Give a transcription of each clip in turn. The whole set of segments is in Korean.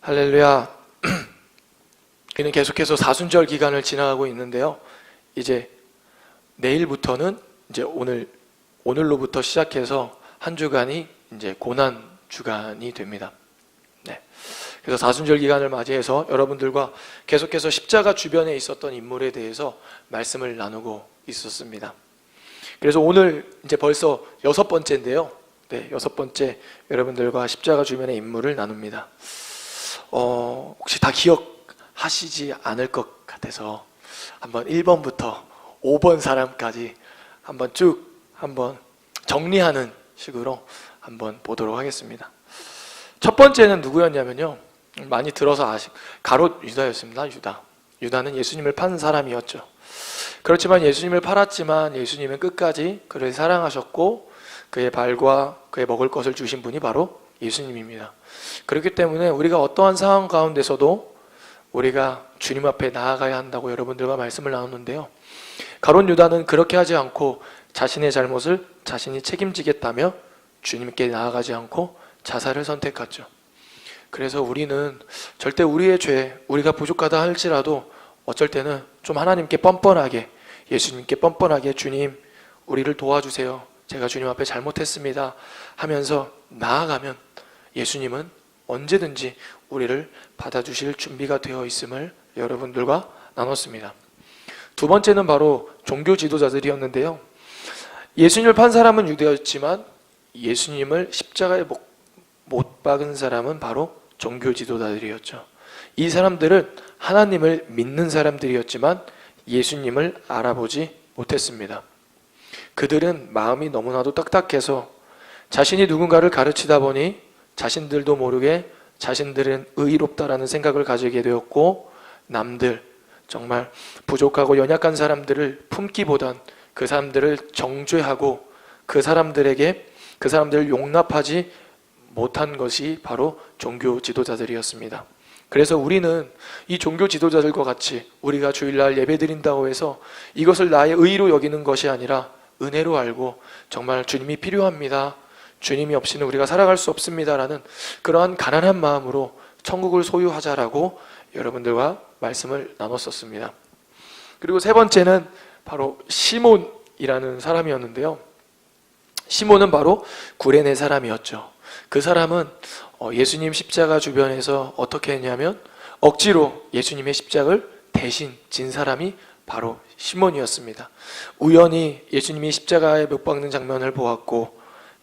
할렐루야. 우리는 계속해서 사순절 기간을 지나가고 있는데요. 이제 내일부터는 이제 오늘 오늘로부터 시작해서 한 주간이 이제 고난 주간이 됩니다. 네. 그래서 사순절 기간을 맞이해서 여러분들과 계속해서 십자가 주변에 있었던 인물에 대해서 말씀을 나누고 있었습니다. 그래서 오늘 이제 벌써 여섯 번째인데요. 네, 여섯 번째 여러분들과 십자가 주변의 인물을 나눕니다. 어, 혹시 다 기억하시지 않을 것 같아서 한번 1번부터 5번 사람까지 한번 쭉 한번 정리하는 식으로 한번 보도록 하겠습니다. 첫 번째는 누구였냐면요. 많이 들어서 아시 가롯 유다였습니다. 유다. 유다는 예수님을 판 사람이었죠. 그렇지만 예수님을 팔았지만 예수님은 끝까지 그를 사랑하셨고 그의 발과 그의 먹을 것을 주신 분이 바로 예수님입니다. 그렇기 때문에 우리가 어떠한 상황 가운데서도 우리가 주님 앞에 나아가야 한다고 여러분들과 말씀을 나눴는데요. 가론 유다는 그렇게 하지 않고 자신의 잘못을 자신이 책임지겠다며 주님께 나아가지 않고 자살을 선택했죠. 그래서 우리는 절대 우리의 죄, 우리가 부족하다 할지라도 어쩔 때는 좀 하나님께 뻔뻔하게 예수님께 뻔뻔하게 주님 우리를 도와주세요. 제가 주님 앞에 잘못했습니다. 하면서 나아가면 예수님은 언제든지 우리를 받아주실 준비가 되어 있음을 여러분들과 나눴습니다. 두 번째는 바로 종교 지도자들이었는데요. 예수님을 판 사람은 유대였지만 예수님을 십자가에 못, 못 박은 사람은 바로 종교 지도자들이었죠. 이 사람들은 하나님을 믿는 사람들이었지만 예수님을 알아보지 못했습니다. 그들은 마음이 너무나도 딱딱해서 자신이 누군가를 가르치다 보니 자신들도 모르게 자신들은 의롭다라는 생각을 가지게 되었고 남들 정말 부족하고 연약한 사람들을 품기보단 그 사람들을 정죄하고 그 사람들에게 그 사람들을 용납하지 못한 것이 바로 종교 지도자들이었습니다. 그래서 우리는 이 종교 지도자들과 같이 우리가 주일날 예배 드린다고 해서 이것을 나의 의로 여기는 것이 아니라 은혜로 알고 정말 주님이 필요합니다. 주님이 없이는 우리가 살아갈 수 없습니다라는 그러한 가난한 마음으로 천국을 소유하자라고 여러분들과 말씀을 나눴었습니다. 그리고 세 번째는 바로 시몬이라는 사람이었는데요. 시몬은 바로 구레네 사람이었죠. 그 사람은 어, 예수님 십자가 주변에서 어떻게 했냐면 억지로 예수님의 십자가를 대신 진 사람이 바로 시몬이었습니다. 우연히 예수님이 십자가에 못 박는 장면을 보았고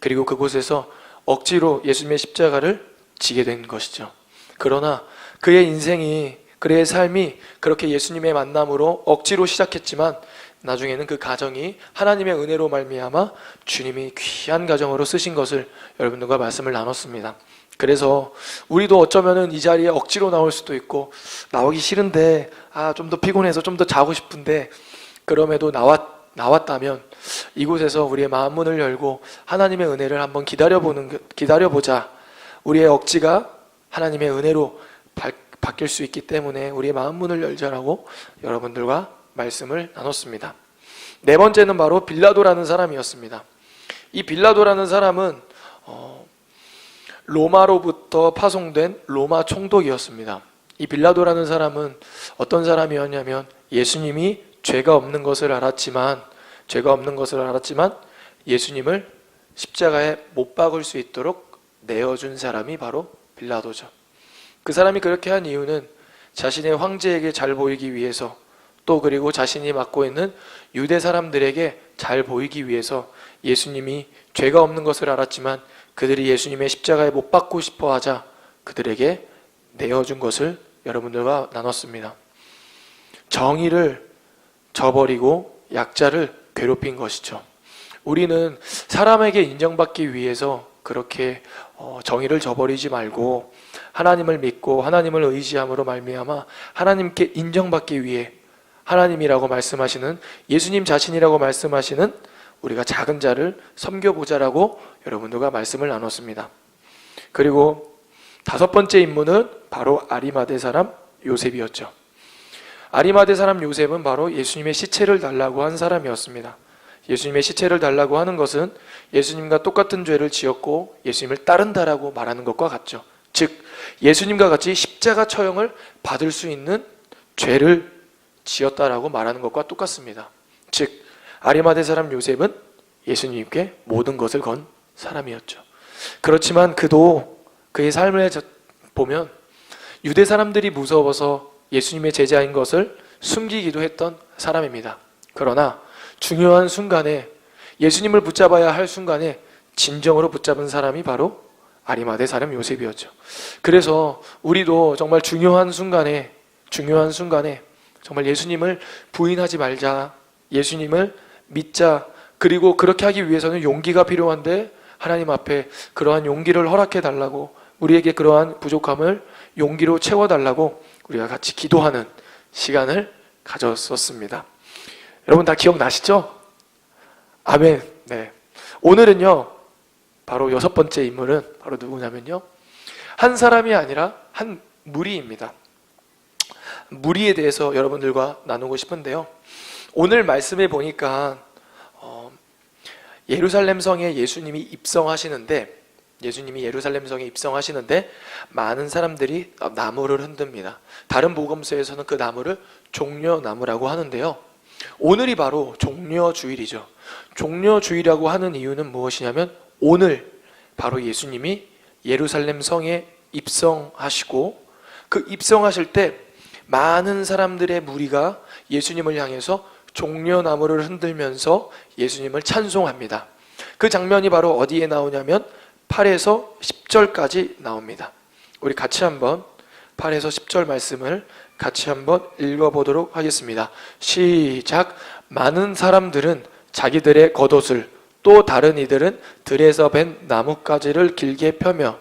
그리고 그곳에서 억지로 예수님의 십자가를 지게 된 것이죠. 그러나 그의 인생이 그의 삶이 그렇게 예수님의 만남으로 억지로 시작했지만 나중에는 그 가정이 하나님의 은혜로 말미암아 주님이 귀한 가정으로 쓰신 것을 여러분들과 말씀을 나눴습니다. 그래서 우리도 어쩌면은 이 자리에 억지로 나올 수도 있고 나오기 싫은데 아 좀 더 피곤해서 좀 더 자고 싶은데 그럼에도 나왔 나왔다면 이곳에서 우리의 마음 문을 열고 하나님의 은혜를 한번 기다려보는 기다려보자. 우리의 억지가 하나님의 은혜로 바, 바뀔 수 있기 때문에 우리의 마음 문을 열자라고 여러분들과 말씀을 나눴습니다. 네 번째는 바로 빌라도라는 사람이었습니다. 이 빌라도라는 사람은 어, 로마로부터 파송된 로마 총독이었습니다. 이 빌라도라는 사람은 어떤 사람이었냐면 예수님이 죄가 없는 것을 알았지만 죄가 없는 것을 알았지만 예수님을 십자가에 못 박을 수 있도록 내어준 사람이 바로 빌라도죠. 그 사람이 그렇게 한 이유는 자신의 황제에게 잘 보이기 위해서 또 그리고 자신이 맡고 있는 유대 사람들에게 잘 보이기 위해서 예수님이 죄가 없는 것을 알았지만 그들이 예수님의 십자가에 못 박고 싶어 하자 그들에게 내어준 것을 여러분들과 나눴습니다. 정의를 저버리고 약자를 괴롭힌 것이죠. 우리는 사람에게 인정받기 위해서 그렇게 어, 정의를 저버리지 말고 하나님을 믿고 하나님을 의지함으로 말미암아 하나님께 인정받기 위해 하나님이라고 말씀하시는 예수님 자신이라고 말씀하시는 우리가 작은 자를 섬겨보자라고 여러분들과 말씀을 나눴습니다. 그리고 다섯 번째 인물은 바로 아리마대 사람 요셉이었죠. 아리마대 사람 요셉은 바로 예수님의 시체를 달라고 한 사람이었습니다. 예수님의 시체를 달라고 하는 것은 예수님과 똑같은 죄를 지었고 예수님을 따른다라고 말하는 것과 같죠. 즉 예수님과 같이 십자가 처형을 받을 수 있는 죄를 지었다라고 말하는 것과 똑같습니다. 즉 아리마대 사람 요셉은 예수님께 모든 것을 건 사람이었죠. 그렇지만 그도 그의 삶을 저- 보면 유대 사람들이 무서워서 예수님의 제자인 것을 숨기기도 했던 사람입니다. 그러나 중요한 순간에 예수님을 붙잡아야 할 순간에 진정으로 붙잡은 사람이 바로 아리마대 사람 요셉이었죠. 그래서 우리도 정말 중요한 순간에 중요한 순간에 정말 예수님을 부인하지 말자. 예수님을 믿자. 그리고 그렇게 하기 위해서는 용기가 필요한데 하나님 앞에 그러한 용기를 허락해 달라고 우리에게 그러한 부족함을 용기로 채워 달라고 우리가 같이 기도하는 시간을 가졌었습니다. 여러분 다 기억나시죠? 아멘. 네. 오늘은요. 바로 여섯 번째 인물은 바로 누구냐면요. 한 사람이 아니라 한 무리입니다. 무리에 대해서 여러분들과 나누고 싶은데요. 오늘 말씀에 보니까 어, 예루살렘 성에 예수님이 입성하시는데 예수님이 예루살렘 성에 입성하시는데 많은 사람들이 나무를 흔듭니다. 다른 복음서에서는 그 나무를 종려나무라고 하는데요. 오늘이 바로 종려주일이죠. 종려주일이라고 하는 이유는 무엇이냐면 오늘 바로 예수님이 예루살렘 성에 입성하시고 그 입성하실 때 많은 사람들의 무리가 예수님을 향해서 종려나무를 흔들면서 예수님을 찬송합니다. 그 장면이 바로 어디에 나오냐면 8에서 10절까지 나옵니다. 우리 같이 한번 8에서 10절 말씀을 같이 한번 읽어보도록 하겠습니다. 시작. 많은 사람들은 자기들의 겉옷을 또 다른 이들은 들에서 벤 나뭇가지를 길게 펴며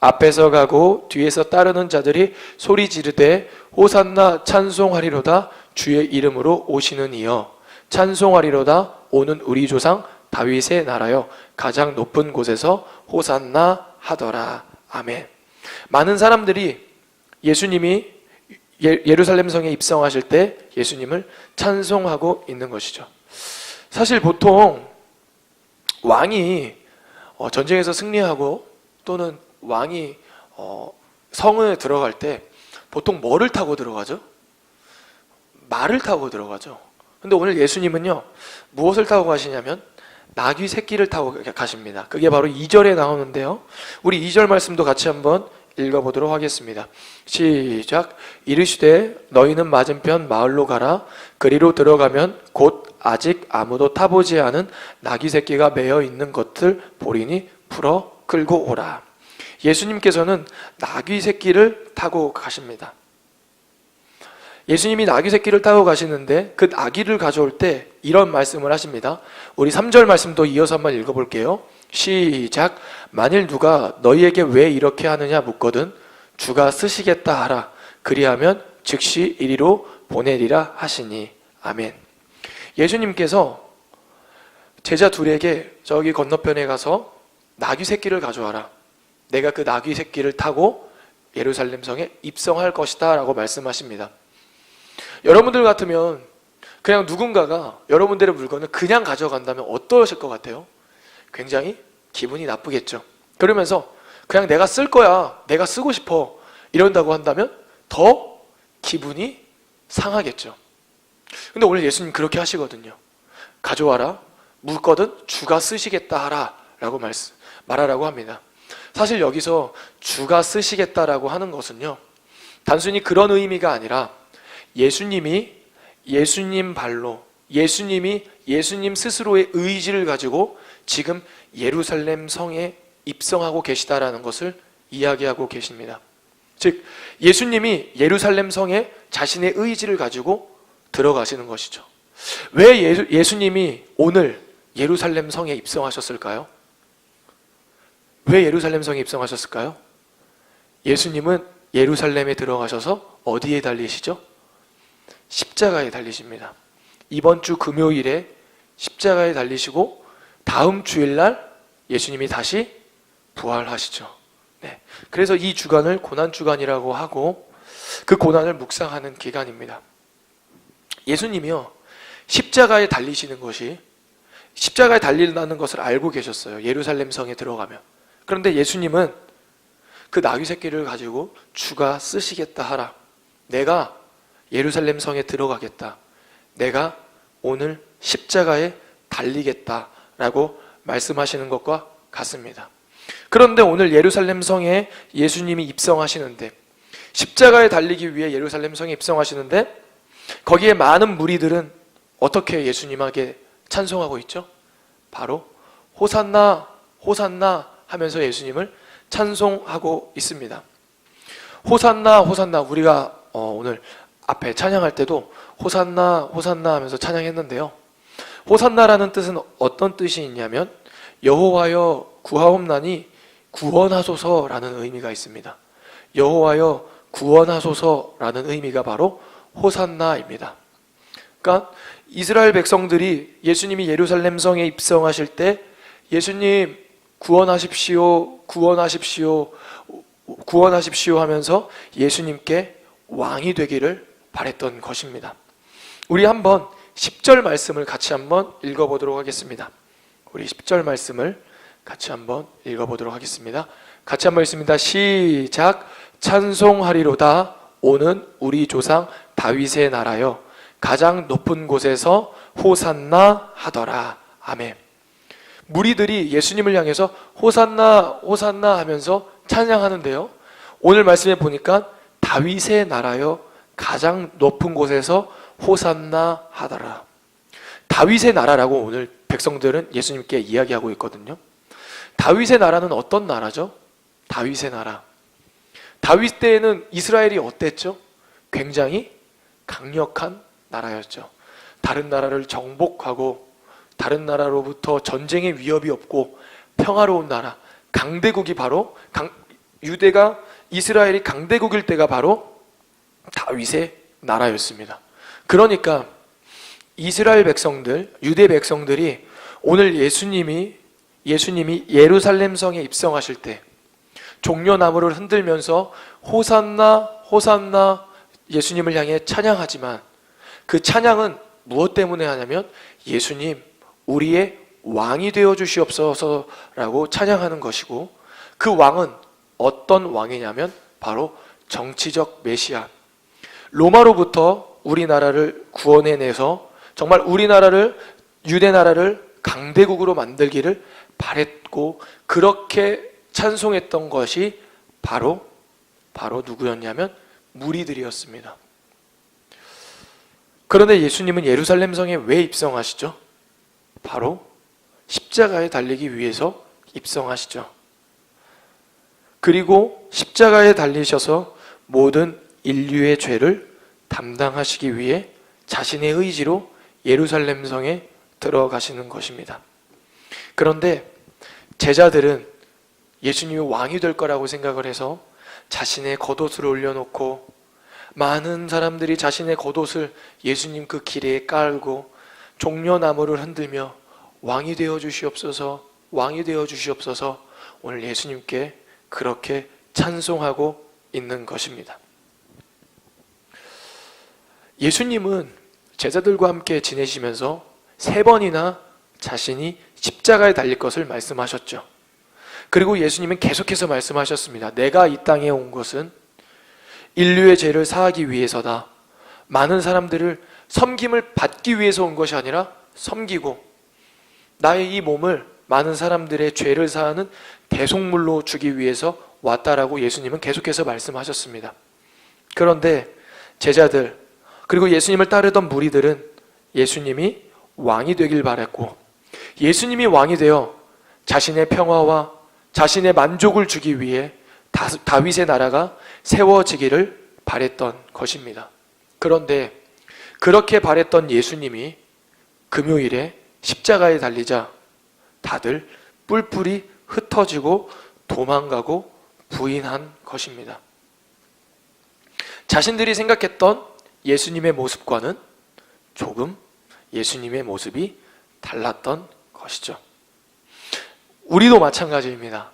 앞에서 가고 뒤에서 따르는 자들이 소리 지르되 호산나 찬송하리로다 주의 이름으로 오시는 이여 찬송하리로다 오는 우리 조상 다윗의 나라여 가장 높은 곳에서 호산나 하더라 아멘 많은 사람들이 예수님이 예- 예루살렘 성에 입성하실 때 예수님을 찬송하고 있는 것이죠 사실 보통 왕이 어, 전쟁에서 승리하고 또는 왕이 어, 성에 들어갈 때 보통 뭐를 타고 들어가죠? 말을 타고 들어가죠. 근데 오늘 예수님은요, 무엇을 타고 가시냐면, 나귀 새끼를 타고 가십니다. 그게 바로 2절에 나오는데요. 우리 2절 말씀도 같이 한번 읽어보도록 하겠습니다. 시작. 이르시되 너희는 맞은편 마을로 가라. 그리로 들어가면 곧 아직 아무도 타보지 않은 나귀 새끼가 매여 있는 것을 보리니 풀어 끌고 오라. 예수님께서는 나귀 새끼를 타고 가십니다. 예수님이 나귀 새끼를 타고 가시는데 그 나귀를 가져올 때 이런 말씀을 하십니다. 우리 3절 말씀도 이어서 한번 읽어볼게요. 시작. 만일 누가 너희에게 왜 이렇게 하느냐 묻거든 주가 쓰시겠다 하라. 그리하면 즉시 이리로 보내리라 하시니. 아멘. 예수님께서 제자 둘에게 저기 건너편에 가서 나귀 새끼를 가져와라. 내가 그 나귀 새끼를 타고 예루살렘 성에 입성할 것이다 라고 말씀하십니다. 여러분들 같으면 그냥 누군가가 여러분들의 물건을 그냥 가져간다면 어떠실 것 같아요? 굉장히 기분이 나쁘겠죠. 그러면서 그냥 내가 쓸 거야, 내가 쓰고 싶어 이런다고 한다면 더 기분이 상하겠죠. 근데 오늘 예수님 그렇게 하시거든요. 가져와라, 묻거든 주가 쓰시겠다 하라 라고 말씀, 말하라고 합니다. 사실 여기서 주가 쓰시겠다라고 하는 것은요, 단순히 그런 의미가 아니라 예수님이 예수님 발로 예수님이 예수님 스스로의 의지를 가지고 지금 예루살렘 성에 입성하고 계시다라는 것을 이야기하고 계십니다. 즉 예수님이 예루살렘 성에 자신의 의지를 가지고 들어가시는 것이죠. 왜 예수, 예수님이 오늘 예루살렘 성에 입성하셨을까요? 왜 예루살렘 성에 입성하셨을까요? 예수님은 예루살렘에 들어가셔서 어디에 달리시죠? 십자가에 달리십니다. 이번 주 금요일에 십자가에 달리시고 다음 주일날 예수님이 다시 부활하시죠. 네. 그래서 이 주간을 고난 주간이라고 하고 그 고난을 묵상하는 기간입니다. 예수님이요 십자가에 달리시는 것이 십자가에 달린다는 것을 알고 계셨어요. 예루살렘 성에 들어가면. 그런데 예수님은 그 나귀 새끼를 가지고 주가 쓰시겠다 하라. 내가 예루살렘 성에 들어가겠다. 내가 오늘 십자가에 달리겠다라고 말씀하시는 것과 같습니다. 그런데 오늘 예루살렘 성에 예수님이 입성하시는데 십자가에 달리기 위해 예루살렘 성에 입성하시는데 거기에 많은 무리들은 어떻게 예수님에게 찬송하고 있죠? 바로 호산나 호산나 하면서 예수님을 찬송하고 있습니다. 호산나 호산나 우리가 어, 오늘 앞에 찬양할 때도 호산나 호산나 하면서 찬양했는데요. 호산나라는 뜻은 어떤 뜻이 있냐면 여호와여 구하옵나니 구원하소서라는 의미가 있습니다. 여호와여 구원하소서라는 의미가 바로 호산나입니다. 그러니까 이스라엘 백성들이 예수님이 예루살렘 성에 입성하실 때 예수님 구원하십시오, 구원하십시오, 구원하십시오 하면서 예수님께 왕이 되기를 바랬던 것입니다. 우리 한번 10절 말씀을 같이 한번 읽어보도록 하겠습니다. 우리 10절 말씀을 같이 한번 읽어보도록 하겠습니다. 같이 한번 읽습니다. 시작. 찬송하리로다 오는 우리 조상 다윗의 나라여 가장 높은 곳에서 호산나 하더라. 아멘. 무리들이 예수님을 향해서 호산나 호산나 하면서 찬양하는데요. 오늘 말씀에 보니까 다윗의 나라여 가장 높은 곳에서 호산나 하더라. 다윗의 나라라고 오늘 백성들은 예수님께 이야기하고 있거든요. 다윗의 나라는 어떤 나라죠? 다윗의 나라. 다윗 때에는 이스라엘이 어땠죠? 굉장히 강력한 나라였죠. 다른 나라를 정복하고 다른 나라로부터 전쟁의 위협이 없고 평화로운 나라, 강대국이 바로 강, 유대가 이스라엘이 강대국일 때가 바로 다윗의 나라였습니다. 그러니까 이스라엘 백성들, 유대 백성들이 오늘 예수님이 예수님이 예루살렘 성에 입성하실 때 종려나무를 흔들면서 호산나 호산나 예수님을 향해 찬양하지만 그 찬양은 무엇 때문에 하냐면 예수님 우리의 왕이 되어 주시옵소서라고 찬양하는 것이고 그 왕은 어떤 왕이냐면 바로 정치적 메시아 로마로부터 우리나라를 구원해 내서 정말 우리나라를 유대 나라를 강대국으로 만들기를 바랬고 그렇게 찬송했던 것이 바로 바로 누구였냐면 무리들이었습니다. 그런데 예수님은 예루살렘 성에 왜 입성하시죠? 바로 십자가에 달리기 위해서 입성하시죠. 그리고 십자가에 달리셔서 모든 인류의 죄를 담당하시기 위해 자신의 의지로 예루살렘 성에 들어가시는 것입니다. 그런데 제자들은 예수님이 왕이 될 거라고 생각을 해서 자신의 겉옷을 올려놓고 많은 사람들이 자신의 겉옷을 예수님 그 길에 깔고 종려나무를 흔들며 왕이 되어 주시옵소서, 왕이 되어 주시옵소서 오늘 예수님께 그렇게 찬송하고 있는 것입니다. 예수님은 제자들과 함께 지내시면서 세 번이나 자신이 십자가에 달릴 것을 말씀하셨죠. 그리고 예수님은 계속해서 말씀하셨습니다. 내가 이 땅에 온 것은 인류의 죄를 사하기 위해서다. 많은 사람들을 섬김을 받기 위해서 온 것이 아니라 섬기고 나의 이 몸을 많은 사람들의 죄를 사하는 대속물로 주기 위해서 왔다라고 예수님은 계속해서 말씀하셨습니다. 그런데 제자들 그리고 예수님을 따르던 무리들은 예수님이 왕이 되길 바랬고 예수님이 왕이 되어 자신의 평화와 자신의 만족을 주기 위해 다윗의 나라가 세워지기를 바랬던 것입니다. 그런데 그렇게 바랬던 예수님이 금요일에 십자가에 달리자 다들 뿔뿔이 흩어지고 도망가고 부인한 것입니다. 자신들이 생각했던 예수님의 모습과는 조금 예수님의 모습이 달랐던 것이죠. 우리도 마찬가지입니다.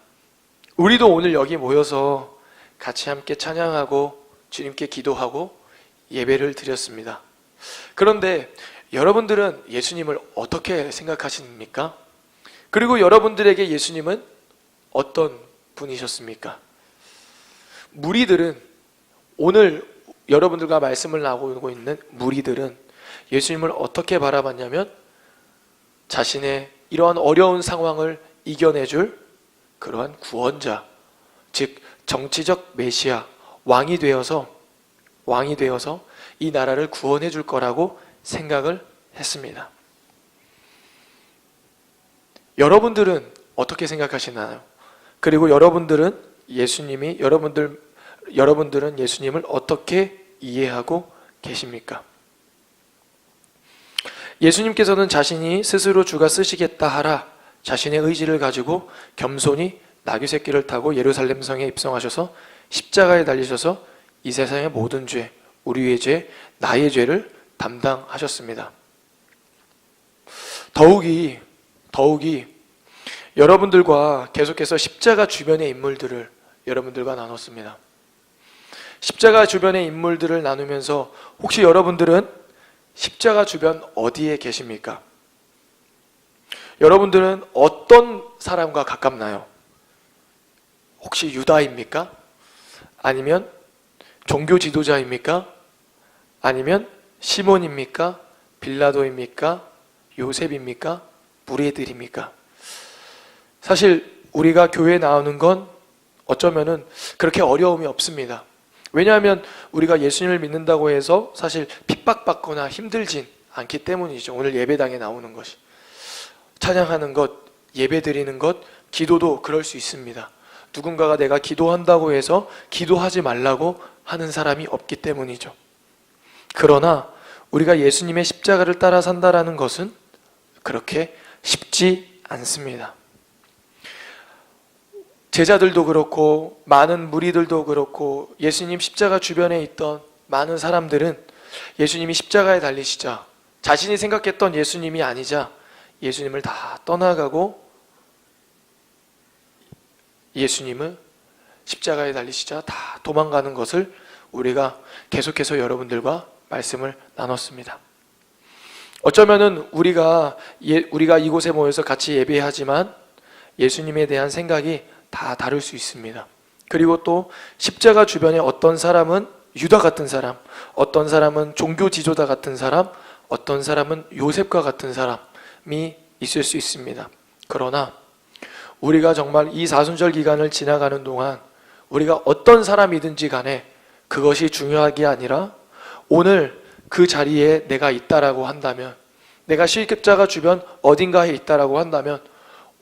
우리도 오늘 여기 모여서 같이 함께 찬양하고 주님께 기도하고 예배를 드렸습니다. 그런데 여러분들은 예수님을 어떻게 생각하십니까? 그리고 여러분들에게 예수님은 어떤 분이셨습니까? 무리들은 오늘 여러분들과 말씀을 나누고 있는 무리들은 예수님을 어떻게 바라봤냐면 자신의 이러한 어려운 상황을 이겨내줄 그러한 구원자, 즉 정치적 메시아, 왕이 되어서 왕이 되어서 이 나라를 구원해 줄 거라고 생각을 했습니다. 여러분들은 어떻게 생각하시나요? 그리고 여러분들은 예수님이 여러분들 여러분들은 예수님을 어떻게 이해하고 계십니까? 예수님께서는 자신이 스스로 주가 쓰시겠다 하라 자신의 의지를 가지고 겸손히 나귀 새끼를 타고 예루살렘 성에 입성하셔서 십자가에 달리셔서 이 세상의 모든 죄, 우리의 죄, 나의 죄를 담당하셨습니다. 더욱이 더욱이 여러분들과 계속해서 십자가 주변의 인물들을 여러분들과 나눴습니다. 십자가 주변의 인물들을 나누면서 혹시 여러분들은 십자가 주변 어디에 계십니까? 여러분들은 어떤 사람과 가깝나요? 혹시 유다입니까? 아니면 종교 지도자입니까? 아니면 시몬입니까? 빌라도입니까? 요셉입니까? 무리들입니까? 사실 우리가 교회에 나오는 건 어쩌면은 그렇게 어려움이 없습니다. 왜냐하면 우리가 예수님을 믿는다고 해서 사실 핍박받거나 힘들진 않기 때문이죠. 오늘 예배당에 나오는 것이. 찬양하는 것, 예배 드리는 것, 기도도 그럴 수 있습니다. 누군가가 내가 기도한다고 해서 기도하지 말라고 하는 사람이 없기 때문이죠. 그러나 우리가 예수님의 십자가를 따라 산다라는 것은 그렇게 쉽지 않습니다. 제자들도 그렇고 많은 무리들도 그렇고 예수님 십자가 주변에 있던 많은 사람들은 예수님이 십자가에 달리시자 자신이 생각했던 예수님이 아니자 예수님을 다 떠나가고 예수님을 십자가에 달리시자 다 도망가는 것을 우리가 계속해서 여러분들과 말씀을 나눴습니다. 어쩌면은 우리가 예, 우리가 이곳에 모여서 같이 예배하지만 예수님에 대한 생각이 다 다를 수 있습니다. 그리고 또 십자가 주변에 어떤 사람은 유다 같은 사람, 어떤 사람은 종교 지도자 같은 사람, 어떤 사람은 요셉과 같은 사람이 있을 수 있습니다. 그러나 우리가 정말 이 사순절 기간을 지나가는 동안 우리가 어떤 사람이든지 간에 그것이 중요한 게 아니라 오늘 그 자리에 내가 있다라고 한다면 내가 실급자가 주변 어딘가에 있다라고 한다면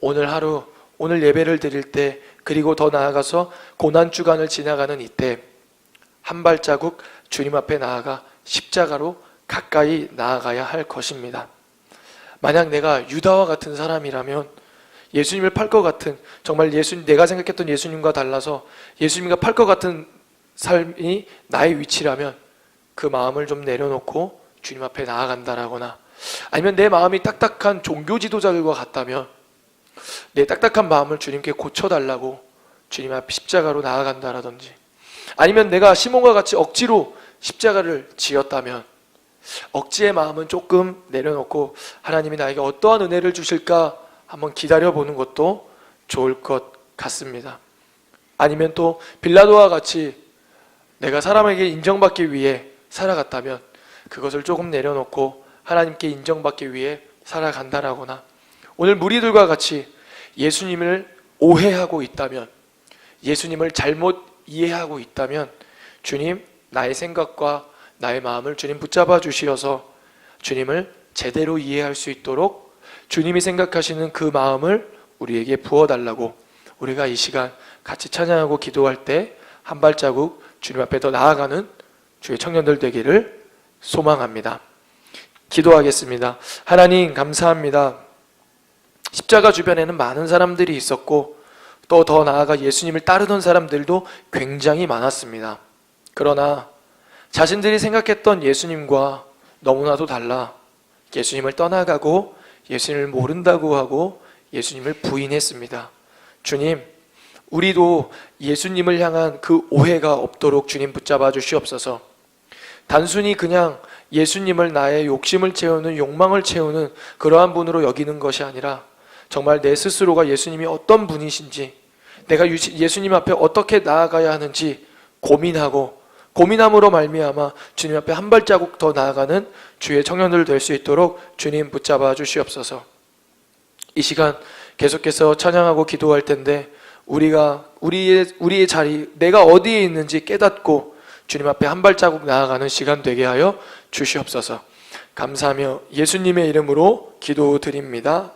오늘 하루 오늘 예배를 드릴 때 그리고 더 나아가서 고난 주간을 지나가는 이때 한 발자국 주님 앞에 나아가 십자가로 가까이 나아가야 할 것입니다. 만약 내가 유다와 같은 사람이라면 예수님을 팔 것 같은 정말 예수 내가 생각했던 예수님과 달라서 예수님과 팔 것 같은 삶이 나의 위치라면 그 마음을 좀 내려놓고 주님 앞에 나아간다라거나 아니면 내 마음이 딱딱한 종교 지도자들과 같다면 내 딱딱한 마음을 주님께 고쳐달라고 주님 앞 십자가로 나아간다라든지 아니면 내가 시몬과 같이 억지로 십자가를 지었다면 억지의 마음은 조금 내려놓고 하나님이 나에게 어떠한 은혜를 주실까 한번 기다려보는 것도 좋을 것 같습니다. 아니면 또 빌라도와 같이 내가 사람에게 인정받기 위해 살아갔다면 그것을 조금 내려놓고 하나님께 인정받기 위해 살아간다라거나 오늘 무리들과 같이 예수님을 오해하고 있다면 예수님을 잘못 이해하고 있다면 주님 나의 생각과 나의 마음을 주님 붙잡아 주시어서 주님을 제대로 이해할 수 있도록 주님이 생각하시는 그 마음을 우리에게 부어 달라고 우리가 이 시간 같이 찬양하고 기도할 때 한 발자국 주님 앞에 더 나아가는 주의 청년들 되기를 소망합니다. 기도하겠습니다. 하나님 감사합니다. 십자가 주변에는 많은 사람들이 있었고 또 더 나아가 예수님을 따르던 사람들도 굉장히 많았습니다. 그러나 자신들이 생각했던 예수님과 너무나도 달라 예수님을 떠나가고 예수님을 모른다고 하고 예수님을 부인했습니다. 주님, 우리도 예수님을 향한 그 오해가 없도록 주님 붙잡아 주시옵소서. 단순히 그냥 예수님을 나의 욕심을 채우는 욕망을 채우는 그러한 분으로 여기는 것이 아니라 정말 내 스스로가 예수님이 어떤 분이신지 내가 예수님 앞에 어떻게 나아가야 하는지 고민하고 고민함으로 말미암아 주님 앞에 한 발자국 더 나아가는 주의 청년들 될 수 있도록 주님 붙잡아 주시옵소서. 이 시간 계속해서 찬양하고 기도할 텐데 우리가 우리의 우리의 자리 내가 어디에 있는지 깨닫고 주님 앞에 한 발자국 나아가는 시간 되게 하여 주시옵소서. 감사하며 예수님의 이름으로 기도드립니다.